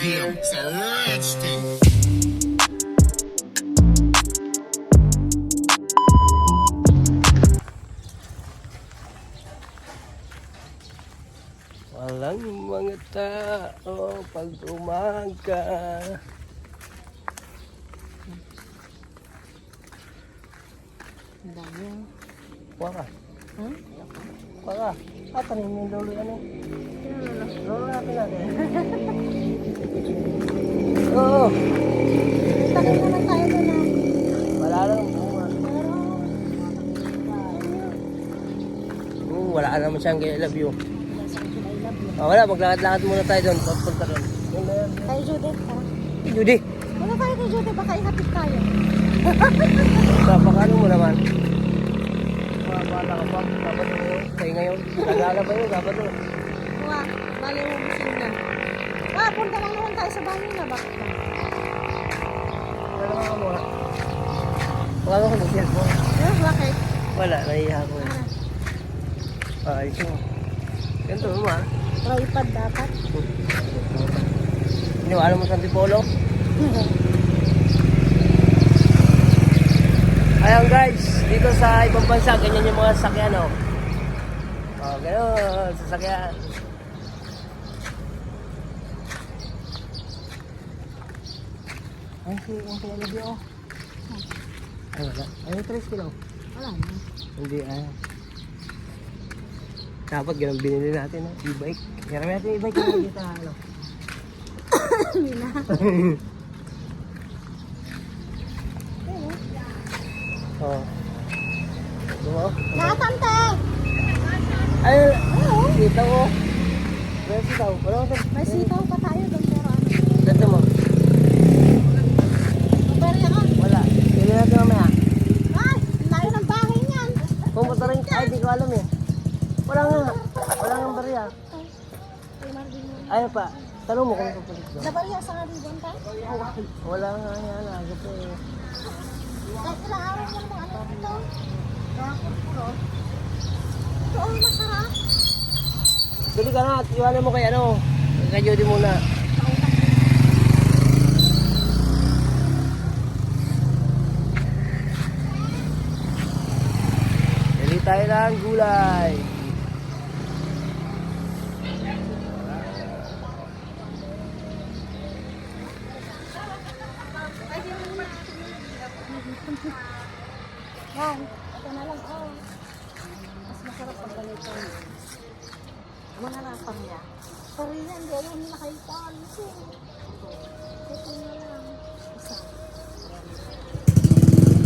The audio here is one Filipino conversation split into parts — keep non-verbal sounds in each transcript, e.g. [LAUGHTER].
Yeah, it's a rich thing. Walang mga tao pag umaga. Ang dami. Waka. Hmm? Waka. Ah, tanim yung lolo yan eh. Lolo natin natin. Oo. Tagal na lang tayo doon ah. Wala lang. bunga. Oo, wala naman siyang I love you. Ah, wala, maglakad-lakad muna tayo doon. Pagpunta doon. Na. Kay Judith, tara. Judy, Wala tayo kay Judith, baka ihatid tayo. [LAUGHS] kapag ano mo naman? Mga bata ka pa, dapat mo, kayo ngayon. Nagala pa yun, dapat mo. Mga, bali mo busina. Ah, punta lang naman tayo sa bahay na. Bakit ba? Wala ka muna. Wala ko mag mo. Eh, bakit? Wala, nahiya ko. Ah, Ah, ito. Ganito mo ah. tripod dapat. Iniwala mo sa Antipolo? [LAUGHS] Ayan guys, dito sa ibang bansa, ganyan yung mga sasakyan oh. Oh, gano'n, sasakyan. Ay, si, ang pinalagyan oh. Ay, wala. Ay, may 3 kilo. Wala na. Hindi, ay. Dapat ganun binili natin, no? e-bike. Kaya natin e-bike yung dito, ano? Hindi na. Oo. Diba? Nakatante! Ay, kita ko. May sitaw. Wala ko sitaw tayo doon pero ano. Dito mo. Mabarya ka. Wala. Pili natin mamaya. Ay, layo ng bahay niyan. Pumunta rin. Ay, di ko alam eh. Wala nga. Wala nga bariya. Ay, Marvin mo. Ay pa. Tanong mo kung kapalit ko. Nabarya sa Ribbon ka? Wala nga yan. Agad eh. Kahit ilang araw mo naman ano ito. Kahapon puro. Ito ang masarap. Dali ka na. Iwanan mo kay ano. Kay Judy muna. Dali tayo ng gulay. Yan, ito na lang. Oh. Mas masarap pag ganito. Mga napang niya. Pero yan, hindi alam paano. Ito na lang. Isa.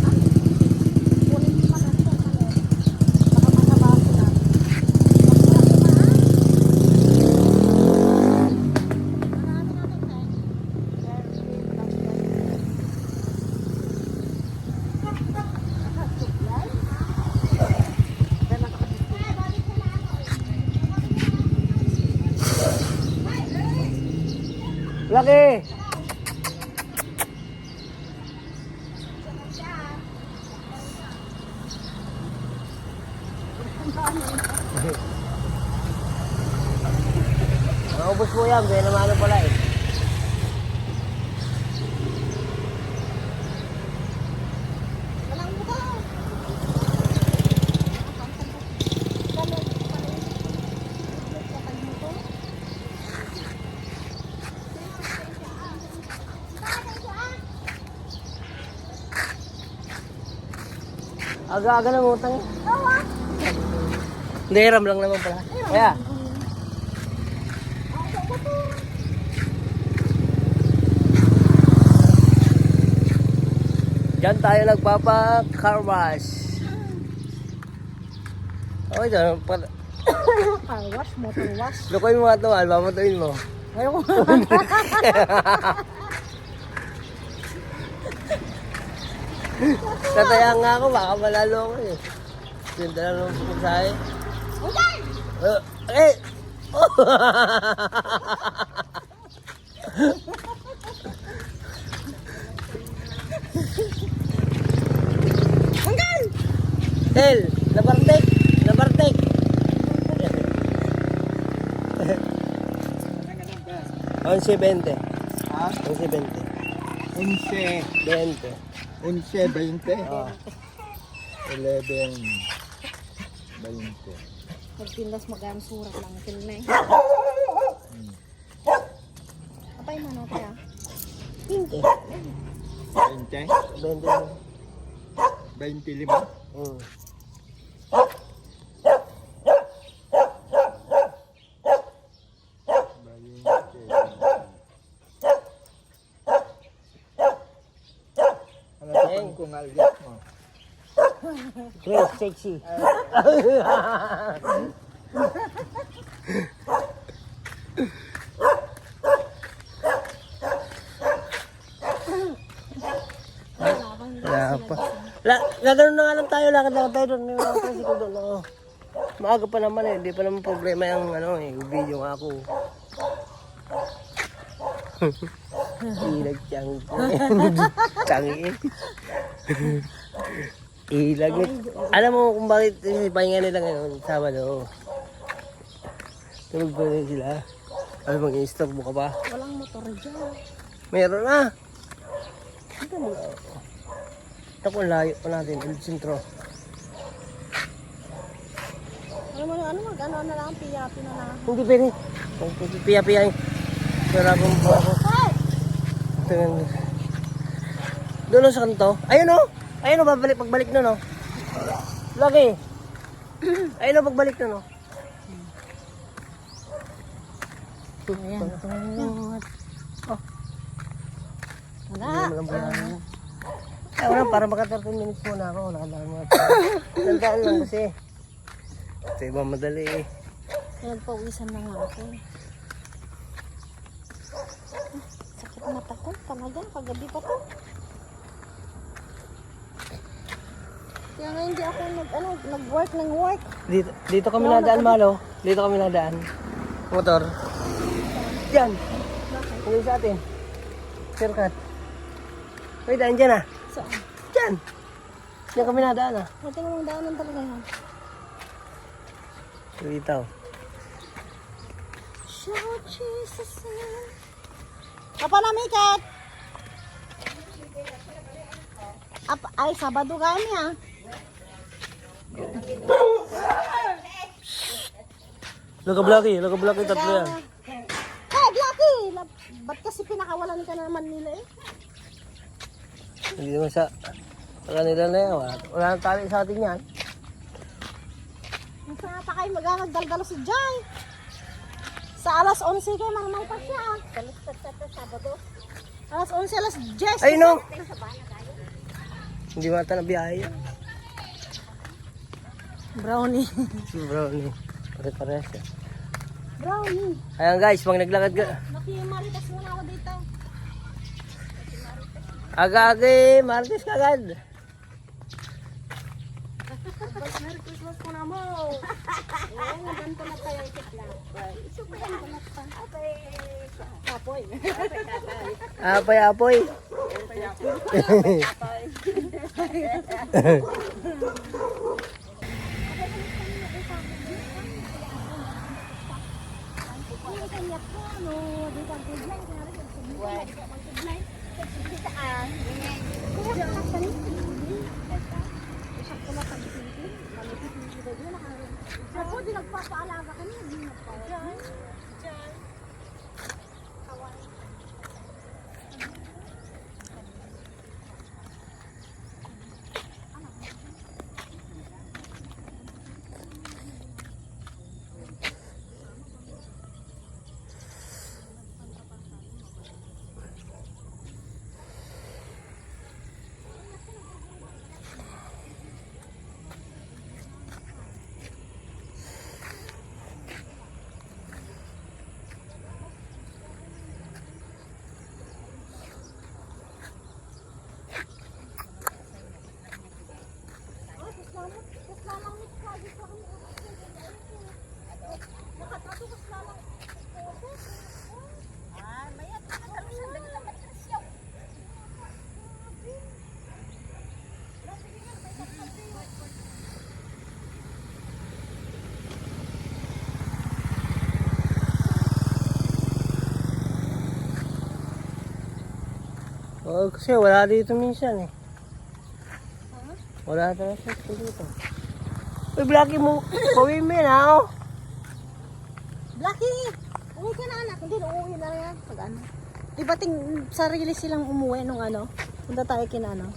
Ah, kunin pa natin ang ano. Baka mataba sila. Masarap pa, ah. Marami natin, eh. Very good. That's good. Laki! Naubos mo yan, kaya naman ano pala eh. Walang buka. Aga-aga ng utang. Hindi, ram lang naman pala. Kaya, dyan tayo nagpapa-car wash. Okay, dyan. Pa- [COUGHS] Car wash, motor wash. Lukoy mo nga ito, Al. Mamatuin mo. Ayoko. [LAUGHS] Tataya nga ako, baka malalo ako eh. Ganda lang naman pagsahe. Uh, eh! [LAUGHS] Hanggang! Tel, nabartek! Nabartek! Onse 20. Ha? 11, 11, 20. 11, 20. Oh. 11, 20. Magtindas magaan surat lang. Kinay. Apay mo no kaya? 20. 20, 20. 25. Hmm. Sa pang kung alyat mo? Chris, sexy. Wala pa. La, gagano na nga lang tayo, lakad lang tayo doon. May mga tricycle doon. oo. Maaga pa naman eh, hindi pa naman problema yung ano eh, video nga ako. [LAUGHS] Ilag [LAUGHS] Tangi eh. Ilag. Alam mo kung bakit pahinga nila ngayon, Sabado. Tulog pa rin sila. Ano bang i-stop mo ka ba? Walang motor dyan. Meron na. Ito mo. Layo pa natin. El Centro. Ano mo ano mag ano na lang piyapi na lang. Hindi pwede. Kung piya-piya. Wala akong po ako. Tingnan. Doon sa kanto. Ayun o. Ayun o, babalik, pagbalik nun o. Lagi. [CLEARS THROAT] Ayun o, pagbalik nun o. Ayan. Oh. Wala. Ba yan? Ay, wala, para maka 13 minutes muna ako. Wala lang mga. Nandaan lang kasi. Ito iba madali eh. Nagpawisan na nga ako. Mata ko talaga. Kagabi pa to. Kaya nga hindi ako nag, ano, nag-work ng work. Dito, dito kami nadaan, Malo. Dito kami nadaan. Motor. Diyan. Hindi sa atin. Shortcut. Wait, daan dyan ah. Saan? Diyan. Diyan kami nadaan ah. Pati namang daanan talaga yan. Dito. Shout Jesus name. Papa na Mikat! Ap ay, Sabado kami ah. Lagablaki, lagablaki tatlo yan. Hey, Blackie! Lab- Ba't kasi pinakawalan ka na naman nila eh? Hindi naman sa sa kanila na yan. Wala, wala nang tali sa atin yan. Ang pa kayo magagdaldalo si Jai. Sa alas 11 kayo mamay pa siya. Sabado. Alas 11, alas 10. Ay no! Hindi mata na biyahe yan. Brownie. [LAUGHS] Brownie. Pare-pares yan. Brownie. Ayan guys, pag naglakad ka. Nakimaritas muna ako dito. Aga-aga eh, Martes kagad. Christmas po na mo. Oo, ganito na tayo ikitla. Isubayan ko na pa. Kapoy. Apoy-apoy. [LAUGHS] Ako, di nagpapaalaga kami. Hindi nagpapaalaga. Oh, kasi wala dito minsan eh. Wala talaga dito. Uy, Blackie mo, [COUGHS] pawin mo yan ha, oh. Blackie! Uwi ka na anak. Hindi, uuwi na yan. Pag ano. Di ba ting sarili silang umuwi nung ano? Punta tayo kina ano?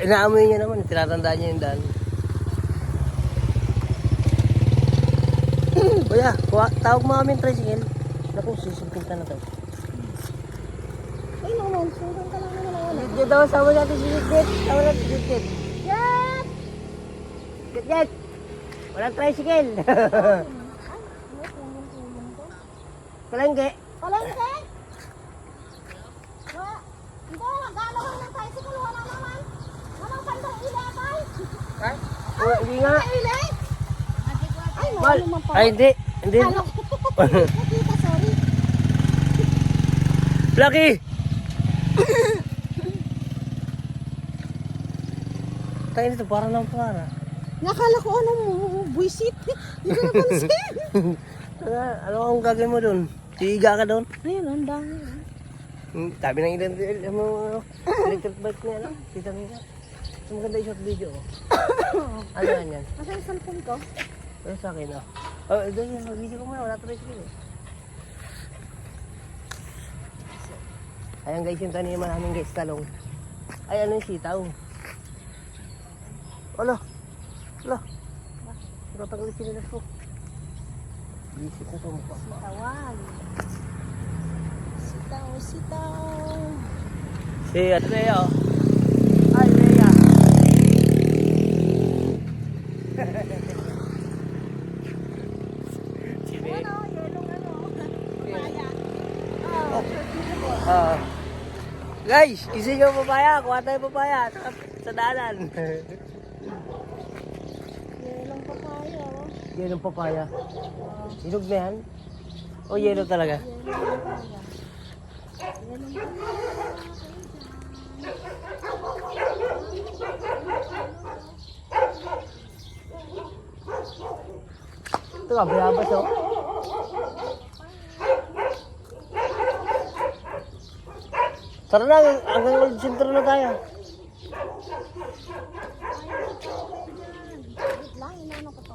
Inaamoy niya naman, tinatandaan niya yung daan. [COUGHS] Kuya, tawag mo kami yung tricycle. Naku, sisipin ka na to. Naman. Sundan ka lang naman ako. Dito daw, sama natin si Git. Sama natin si Git. Jet! Git. Walang tricycle. Ko. [LAUGHS] Palengke. Palengke? Wa, hindi, nagalawan ng tricycle, wala naman. Walang bandang ilabay. Ha? Oh, hindi nga. Ilay? Ay, wala naman pa. Ay, hindi. Hindi. Ko. [LAUGHS] Nakita, sorry. Lucky! Tayo nito, parang nang para. Nakala ko ano mo, buisit. Hindi ko napansin. [LAUGHS] Ano, ang gagawin mo doon? Tiga ka doon? Ayun, ang dami. ah. Hmm, Sabi ng ilan mo, ano, electric bike niya, ano? Tita Mika. Mas maganda yung short video ko. [COUGHS] ano yan yan? Nasa yung cellphone ko? Ano sa akin, oh. Oh, doon yung video ko muna, wala tuloy sige. Ayan guys, yung taniman namin guys, talong. Ay, ano yung sitaw? Alo, alo. Tatanggal yung sinilas ko. Isip na ito mukha. Tawan. Sitaw, sitaw. Si Andrea, oh. Ay. Sini. Ano, yellow ano? Papaya. Ah. Guys, isi nyo papaya. Kuha tayo papaya sa, sa daanan. Yellow papaya. oh. Yellow papaya. Hinog na yan? O yellow talaga? Yellow papaya. Yellow Ito ka, bayabas oh. Tara na, hanggang old center na tayo. Wait lang, inano ko to.